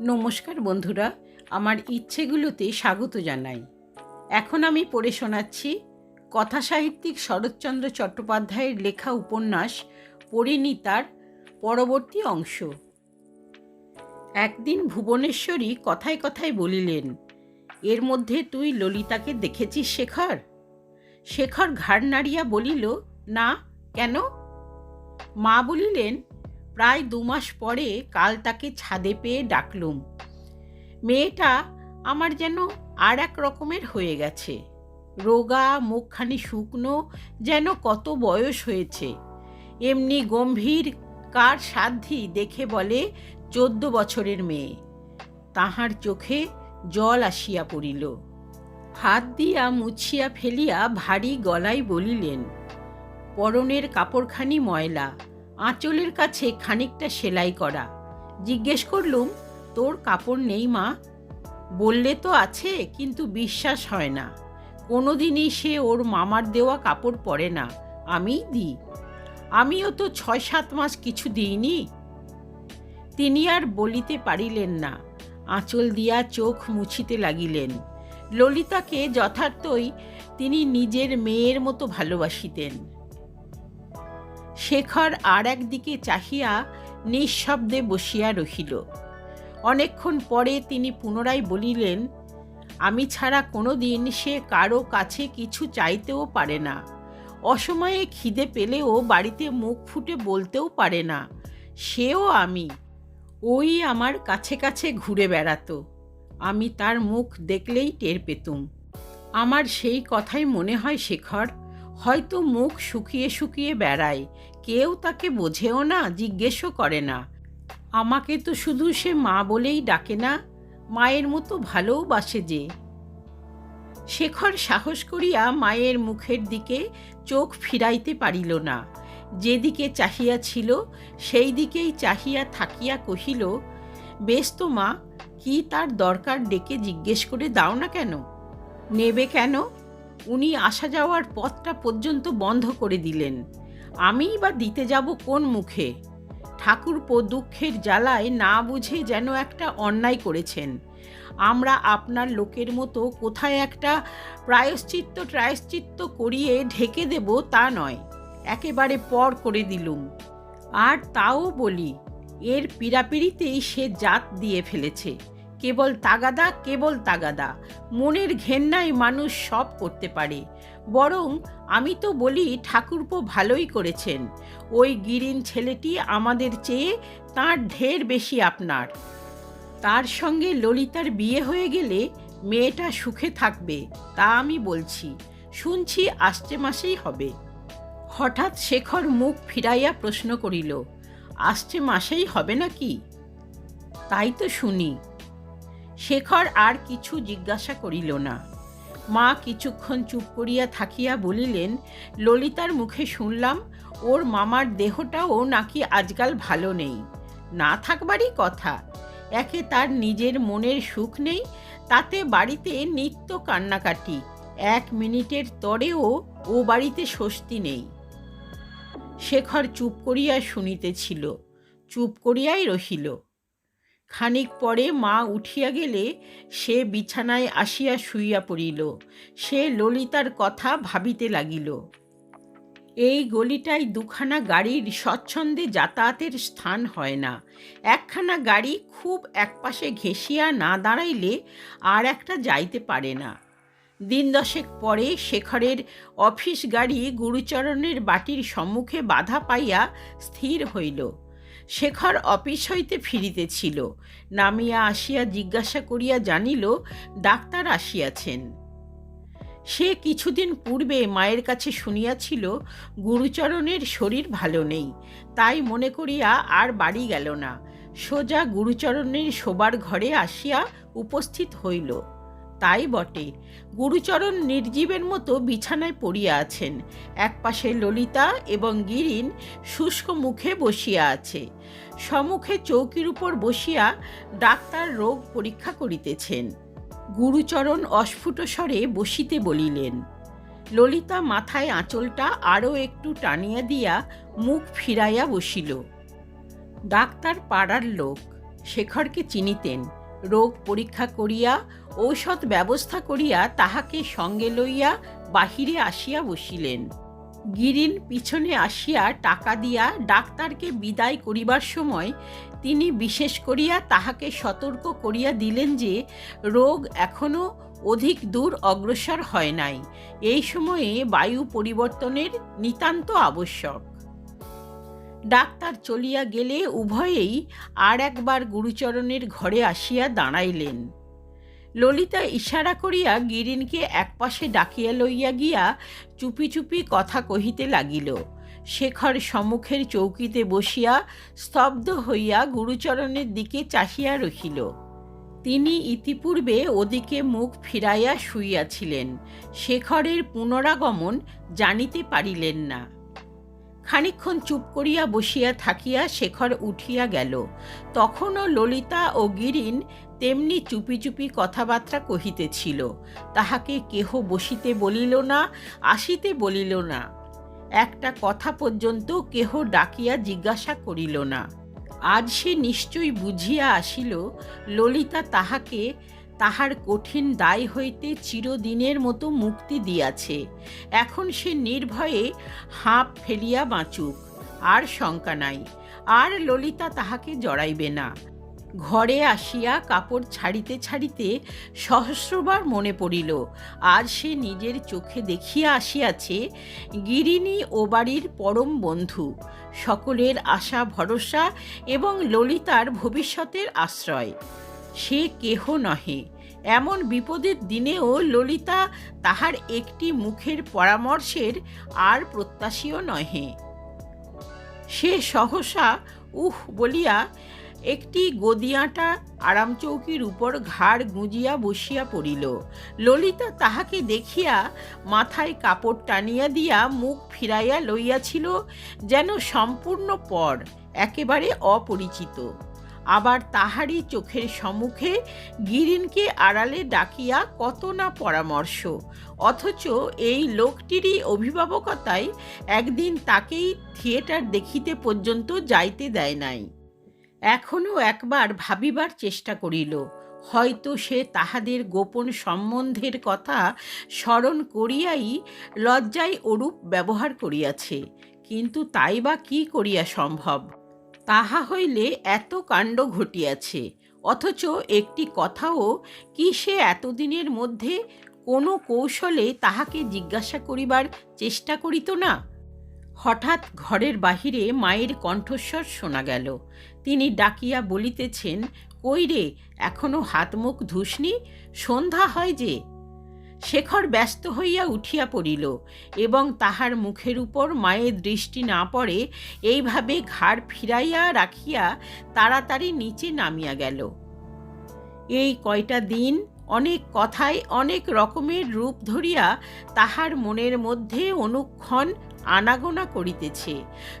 নমস্কার বন্ধুরা, আমার ইচ্ছেগুলোতে স্বাগত জানাই। এখন আমি পড়ে শোনাচ্ছি কথা সাহিত্যিক শরৎচন্দ্র চট্টোপাধ্যায়ের লেখা উপন্যাস পরিণীতার পরবর্তী অংশ। একদিন ভুবনেশ্বরী কথায় কথায় বলিলেন, এর মধ্যে তুই ললিতাকে দেখেছিস শেখর? শেখর ঘাড় নাড়িয়া বলিল, না, কেন? মা বলিলেন প্রায় দু মাস পরে কাল তাকে ছাদে পেয়ে ডাকলুম। মেয়েটা আমার যেন আর এক রকমের হয়ে গেছে। রোগা, মুখখানি শুকনো, যেন কত বয়স হয়েছে। এমনি গম্ভীর, কার সাধ্যি দেখে বলে চোদ্দ বছরের মেয়ে। তাহার চোখে জল আসিয়া পড়িল। হাত দিয়া মুছিয়া ফেলিয়া ভারী গলায় বলিলেন, পরনের কাপড়খানি ময়লা আঁচলের কাছে খানিকটা সেলাই করা। জিজ্ঞেস করলুম, তোর কাপড় নেই মা? বললে তো আছে, কিন্তু বিশ্বাস হয় না। কোনোদিনই সে ওর মামার দেওয়া কাপড় পরে না। আমিই দিই। আমিও তো ছয় সাত মাস কিছু দিইনি? তিনি আর বলিতে পারিলেন না। আঁচল দিয়া চোখ মুছিতে লাগিলেন। ললিতাকে যথার্থই তিনি নিজের মেয়ের মতো ভালোবাসিতেন। শেখর আর একদিকে চাহিয়া নিঃশব্দে বসিয়া রহিল। অনেকক্ষণ পরে তিনি পুনরায় বলিলেন, আমি ছাড়া কোনো দিন সে কারও কাছে কিছু চাইতেও পারে না। অসময়ে খিদে পেলেও বাড়িতে মুখ ফুটে বলতেও পারে না। সেও আমি। ওই আমার কাছে কাছে ঘুরে বেড়াতো। আমি তার মুখ দেখলেই টের পেতুম। আমার সেই কথাই মনে হয় শেখর। হয়তো মুখ শুকিয়ে শুকিয়ে বেড়ায়। কেউ তাকে বোঝেও না, জিজ্ঞেসও করে না। আমাকে তো শুধু সে মা বলেই ডাকে না, মায়ের মতো ভালোও বাসে যে। শেখর সাহস করিয়া মায়ের মুখের দিকে চোখ ফিরাইতে পারিল না। যেদিকে চাহিয়া ছিল, সেই দিকেই চাহিয়া থাকিয়া কহিল, বেশ তো মা, কি তার দরকার ডেকে জিজ্ঞেস করে দাও না কেন? নেবে কেন? উনি আসা যাওয়ার পথটা পর্যন্ত বন্ধ করে দিলেন। আমিই বা দিতে যাব কোন মুখে? ঠাকুরপো দুঃখের জ্বালায় না বুঝে যেন একটা অন্যায় করেছেন। আমরা আপনার লোকের মতো কোথায় একটা প্রায়শ্চিত্ত ট্রায়শ্চিত্ত করিয়ে ঢেকে দেব তা নয়, একেবারে পর করে দিলুম। আর তাও বলি, এর পীড়াপিড়িতেই সে জাত দিয়ে ফেলেছে। কেবল তাগাদা কেবল তাগাদা। মনের ঘেন্নায় মানুষ সব করতে পারে। বরং আমি তো বলি ঠাকুরপো ভালোই করেছেন। ওই গিরিন ছেলেটি আমাদের চেয়ে তার ঢের বেশি আপনার। তার সঙ্গে ললিতার বিয়ে হয়ে গেলে মেয়েটা সুখে থাকবে, তা আমি বলছি। শুনছি আসছে মাসেই হবে। হঠাৎ শেখর মুখ ফিরাইয়া প্রশ্ন করিল, আসছে মাসেই হবে নাকি? তাই তো শুনি। শেখর আর কিছু জিজ্ঞাসা করিল না। মা কিছুক্ষণ চুপ করিয়া থাকিয়া বলিলেন, ললিতার মুখে শুনলাম, ওর মামার দেহটাও নাকি আজকাল ভালো নেই। না থাকবারই কথা। একে তার নিজের মনের সুখ নেই, তাতে বাড়িতে নিত্য কান্নাকাটি। এক মিনিটের তরেও ও বাড়িতে স্বস্তি নেই। শেখর চুপ করিয়া শুনিতেছিল, চুপ করিয়াই রহিল। খানিক পরে মা উঠিয়া গেলে সে বিছানায় আসিয়া শুইয়া পড়িল। সে ললিতার কথা ভাবিতে লাগিল। এই গলিটায় দুখানা গাড়ির স্বচ্ছন্দে যাতায়াতের স্থান হয় না। একখানা গাড়ি খুব একপাশে ঘেঁষিয়া না দাঁড়াইলে আর একটা যাইতে পারে না। দিন দশেক পরে শেখরের অফিস গাড়ি গুরুচরণের বাটির সম্মুখে বাধা পাইয়া স্থির হইল। শেখর অফিস হইতে ফিরিতেছিল নামিয়া আসিয়া জিজ্ঞাসা করিয়া জানিল, ডাক্তার আসিয়াছেন। সে কিছুদিন পূর্বে মায়ের কাছে শুনিয়াছিল, গুরুচরণের শরীর ভালো নেই, তাই মনে করিয়া আর বাড়ি গেল না। সোজা গুরুচরণের শোবার ঘরে আসিয়া উপস্থিত হইল। তাই বটে। গুরুচরণ নির্জীবের মতো বিছানায় পড়িয়া আছেন। একপাশে ললিতা এবং গিরিন শুষ্ক মুখে বসিয়া আছে। সমুখে চৌকির উপর বসিয়া ডাক্তার রোগ পরীক্ষা করিতেছেন। গুরুচরণ অস্ফুট স্বরে বসিতে বলিলেন, ললিতা মাথায় আঁচলটা আরও একটু টানিয়া দিয়া মুখ ফিরাইয়া বসিল। ডাক্তার পাড়ার লোক, শেখরকে চিনিতেন। রোগ পরীক্ষা করিয়া, ঔষধ ব্যবস্থা করিয়া তাহাকে সঙ্গে লইয়া বাহিরে আসিয়া বসিলেন। গিরিন পিছনে আসিয়া টাকা দিয়া ডাক্তারকে বিদায় করিবার সময় তিনি বিশেষ করিয়া তাহাকে সতর্ক করিয়া দিলেন যে, রোগ এখনও অধিক দূর অগ্রসর হয় নাই। এই সময়ে বায়ু পরিবর্তনের নিতান্ত আবশ্যক। ডাক্তার চলিয়া গেলে উভয়েই আর একবার গুরুচরণের ঘরে আসিয়া দাঁড়াইলেন। ললিতা ইশারা করিয়া গিরিনকে একপাশে ডাকিয়া লইয়া গিয়া চুপি চুপি কথা কহিতে লাগিল। শেখর সম্মুখের চৌকিতে বসিয়া স্তব্ধ হইয়া গুরুচরণের দিকে চাহিয়া রহিল। তিনি ইতিপূর্বে ওদিকে মুখ ফিরাইয়া শুইয়াছিলেন। শেখরের পুনরাগমন জানিতে পারিলেন না। খানিক্ষণ চুপ করিয়া বসিয়া থাকিয়া শেখর উঠিয়া গেল। তখনও ললিতা ও গিরিন তেমনি চুপি চুপি কথাবার্তা কহিতেছিল। তাহাকে কেহ বসিতে বলিল না, আসিতে বলিল না। একটা কথা পর্যন্ত কেহ ডাকিয়া জিজ্ঞাসা করিল না। আজ সে নিশ্চয়ই বুঝিয়া আসিল, ললিতা তাহাকে তাহার কঠিন দায় হইতে চিরদিনের মতো মুক্তি দিয়াছে। এখন সে নির্ভয়ে হাঁপ ফেলিয়া বাঁচুক, আর শঙ্কা নাই, আর ললিতা তাহাকে জড়াইবে না। ঘরে আসিয়া কাপড় ছাড়িতে ছাড়িতে সহস্রবার মনে পড়িল, আজ সে নিজের চোখে দেখিয়া আসিয়াছে, গিরিনী ও বাড়ির পরম বন্ধু, সকলের আশা ভরসা এবং ললিতার ভবিষ্যতের আশ্রয়। সে কেহ নহে। এমন বিপদের দিনেও ললিতা তাহার একটি মুখের পরামর্শের আর প্রত্যাশীও নহে। সে সহসা উহ বলিয়া একটি গদিয়াটা আরাম চৌকির উপর ঘাড় গুঁজিয়া বসিয়া পড়িল। ললিতা তাহাকে দেখিয়া মাথায় কাপড় টানিয়া দিয়া মুখ ফিরাইয়া লইয়াছিল, যেন সম্পূর্ণ পর, একেবারে অপরিচিত। আবার তাহারই চোখের সম্মুখে গিরিনকে আড়ালে ডাকিয়া কত না পরামর্শ। অথচ এই লোকটিরই অভিভাবকতায় একদিন তাকেই থিয়েটার দেখিতে পর্যন্ত যাইতে দেয় নাই। এখনও একবার ভাবিবার চেষ্টা করিল, হয়তো সে তাহাদের গোপন সম্বন্ধের কথা স্মরণ করিয়াই লজ্জায় ওরূপ ব্যবহার করিয়াছে, কিন্তু তাই বা কী করিয়া সম্ভব? তাহা হইলে এত কাণ্ড ঘটিয়াছে, অথচ একটি কথাও কি সে এতদিনের মধ্যে কোনো কৌশলে তাহাকে জিজ্ঞাসা করিবার চেষ্টা করিত না? হঠাৎ ঘরের বাহিরে মায়ের কণ্ঠস্বর শোনা গেল। তিনি ডাকিয়া বলিতেছেন, কই রে, এখনও হাত মুখ ধুসনি? সন্ধ্যা হয় যে? শেখর ব্যস্ত হইয়া উঠিয়া পড়িল এবং তাহার মুখের উপর মায়ের দৃষ্টি না পড়ে এইভাবে ঘাড় ফিরাইয়া রাখিয়া তাড়াতাড়ি নিচে নামিয়া গেল। এই কয়টা দিন অনেক কথায় অনেক রকমের রূপ ধরিয়া তাহার মনের মধ্যে অনুক্ষণ আনাগোনা করিতেছে।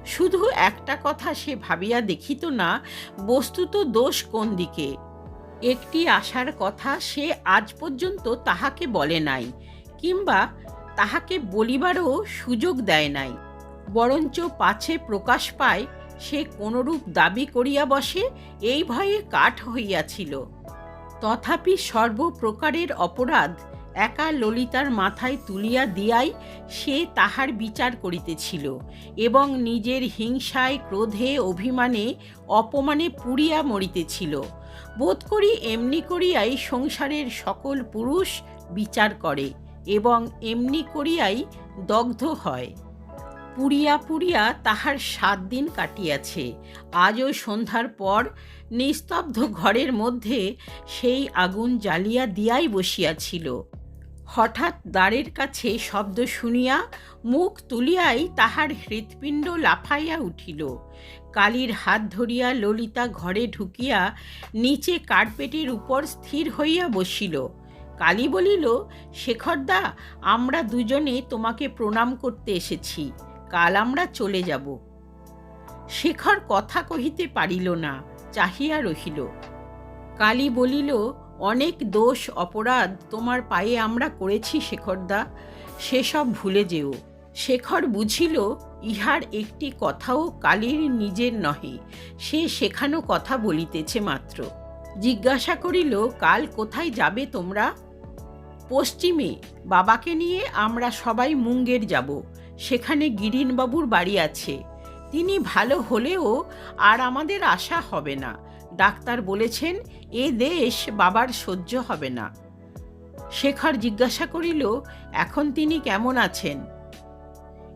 শুধু একটা কথা সে ভাবিয়া দেখিত না, বস্তুত দোষ কোন দিকে? একটি আশার কথা সে আজ পর্যন্ত তাহাকে বলে নাই, কিংবা তাহাকে বলিবারও সুযোগ দেয় নাই। বরঞ্চ পাছে প্রকাশ পায়, সে কোনরূপ দাবি করিয়া বসে, এই ভয়ে কাঠ হইয়াছিল। তথাপি সর্বপ্রকারের অপরাধ একা ললিতার মাথায় তুলিয়া দিয়াই সে তাহার বিচার করিতেছিল, এবং নিজের হিংসায়, ক্রোধে, অভিমানে, অপমানে পুড়িয়া মরিতেছিল। বোধ করি এমনি করিয়াই সংসারের সকল পুরুষ বিচার করে এবং এমনি করিয়াই দগ্ধ হয়। পুড়িয়া পুড়িয়া তাহার সাত দিন কাটিয়াছে। আজও সন্ধ্যার পর নিস্তব্ধ ঘরের মধ্যে সেই আগুন জ্বালিয়া দিয়াই বসিয়াছিল। হঠাৎ দ্বারের কাছে শব্দ শুনিয়া মুখ তুলিয়াই তাহার হৃৎপিণ্ড লাফাইয়া উঠিল। কালীর হাত ধরিয়া ললিতা ঘরে ঢুকিয়া নিচে কার্পেটের উপর স্থির হইয়া বসিল। কালী বলিল, শেখরদা, আমরা দুজনে তোমাকে প্রণাম করতে এসেছি। কাল আমরা চলে যাব শেখর কথা কহিতে পারিল না, চাহিয়া রহিল। কালী বলিল, অনেক দোষ, অপরাধ তোমার পায়ে আমরা করেছি শেখরদা। সেসব ভুলে যেও। শেখর বুঝিল, ইহার একটি কথাও কালীর নিজের নহে, সে শেখানো কথা বলিতেছে মাত্র। জিজ্ঞাসা করিল, কাল কোথায় যাবে তোমরা? পশ্চিমে, বাবাকে নিয়ে আমরা সবাই মুঙ্গের যাব, সেখানে গিরিনবাবুর বাড়ি আছে। তিনি ভালো হলেও আর আমাদের আশা হবে না। ডাক্তার বলেছেন, এ দেশ বাবার সহ্য হবে না। শেখর জিজ্ঞাসা করিল, এখন তিনি কেমন আছেন?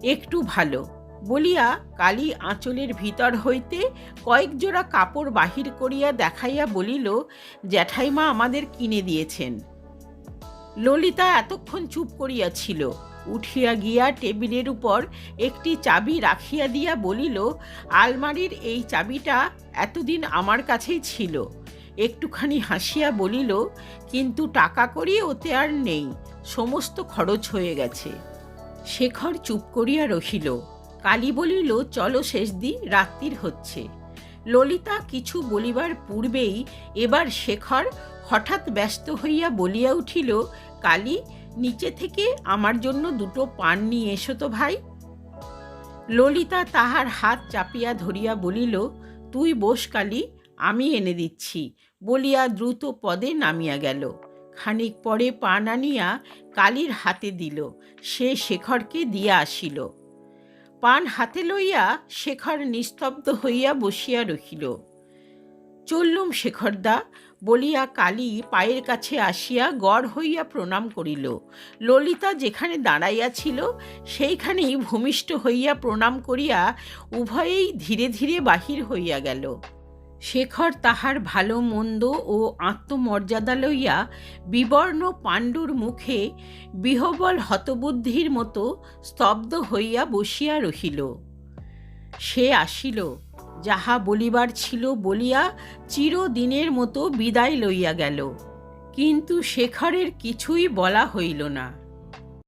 একটু ভালো। বলিয়া কালী আঁচলের ভিতর হইতে কয়েক জোড়া কাপড় বাহির করিয়া দেখাইয়া বলিল, জ্যাঠাইমা আমাদের কিনে দিয়েছেন। ললিতা এতক্ষণ চুপ করিয়াছিল। উঠিয়া গিয়া টেবিলের উপর একটি চাবি রাখিয়া দিয়া বলিল, আলমারির এই চাবিটা এতদিন আমার কাছেই ছিল। একটুখানি হাসিয়া বলিল, কিন্তু টাকা করি ওতে আর নেই। সমস্ত খরচ হয়ে গেছে। শেখর চুপ করিয়া রহিল। কালী বলিল, চলো শেষ দি রাত্রির হচ্ছে। ললিতা কিছু বলিবার পূর্বেই এবার শেখর হঠাৎ ব্যস্ত হইয়া বলিয়া উঠিল, কালী, নিচে থেকে আমার জন্য দুটো পান নিয়ে এসো তো ভাই। ললিতা তাহার হাত চাপিয়া ধরিয়া বলিল, তুই বস কালী, আমি এনে দিচ্ছি। বলিয়া দ্রুত পদে নামিয়া গেল। খানিক পরে পান আনিয়া কালীর হাতে দিল। সে শেখরকে দিয়া আসিল। পান হাতে লইয়া শেখর নিস্তব্ধ হইয়া বসিয়া রহিল। চললুম শেখরদা, বলিয়া কালী পায়ের কাছে আসিয়া গড় হইয়া প্রণাম করিল। ললিতা যেখানে দাঁড়াইয়াছিল সেইখানেই ভূমিষ্ঠ হইয়া প্রণাম করিয়া উভয়েই ধীরে ধীরে বাহির হইয়া গেল। শেখর তাহার ভালো মন্দ ও আত্মমর্যাদা লইয়া বিবর্ণ পাণ্ডুর মুখে বিহবল হতবুদ্ধির মতো স্তব্ধ হইয়া বসিয়া রহিল। সে আসিল, যাহা বলিবার ছিল বলিয়া চিরদিনের মতো বিদায় লইয়া গেল। কিন্তু শেখরের কিছুই বলা হইল না।